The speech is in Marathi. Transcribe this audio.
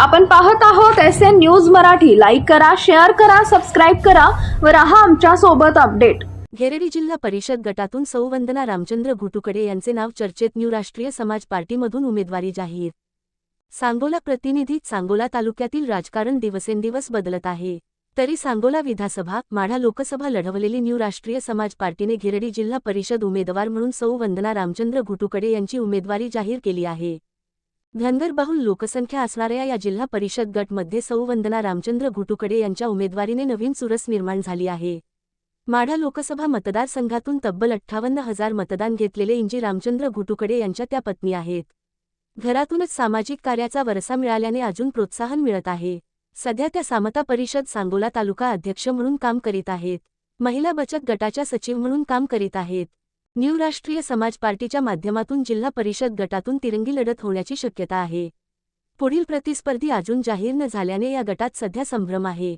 आपण पाहत आहोत S N news Marathi. Like करा शेअर करा सबस्क्राईब करा व राहा आमच्यासोबत अपडेट घेरेडी जिल्हा परिषद गटातून सौवंदना रामचंद्र घुटुकडे यांचे नाव चर्चेत न्यू राष्ट्रीय समाज पार्टीमधून उमेदवारी जाहीर. सांगोला प्रतिनिधी सांगोला तालुक्यातील राजकारण दिवसेंदिवस बदलत आहे. तरी सांगोला विधानसभा माढा लोकसभा लढवलेली न्यू राष्ट्रीय समाज पार्टीने घेरेडी जिल्हा परिषद उमेदवार म्हणून सौ वंदना रामचंद्र घुटुकडे यांची उमेदवारी जाहीर केली आहे. धनगरबाहुल लोकसंख्या असणाऱ्या या जिल्हा परिषद गटमध्ये सौवंदना रामचंद्र घुटुकडे यांच्या उमेदवारीने नवीन चुरस निर्माण झाली आहे. माढा लोकसभा मतदारसंघातून तब्बल अठ्ठावन्न हजार मतदान घेतलेले इंजी रामचंद्र घुटुकडे यांच्या त्या पत्नी आहेत. घरातूनच सामाजिक कार्याचा वरसा मिळाल्याने अजून प्रोत्साहन मिळत आहे. सध्या त्या सामता परिषद सांगोला तालुका अध्यक्ष म्हणून काम करीत आहेत. महिला बचत गटाच्या सचिव म्हणून काम करीत आहेत. न्यू राष्ट्रीय समाज पार्टीच्या माध्यमातून जिल्हा परिषद गटातून तिरंगी लढत होण्याची शक्यता आहे. पुढील प्रतिस्पर्धी अजून जाहीर न झाल्याने या गटात सध्या संभ्रम आहे.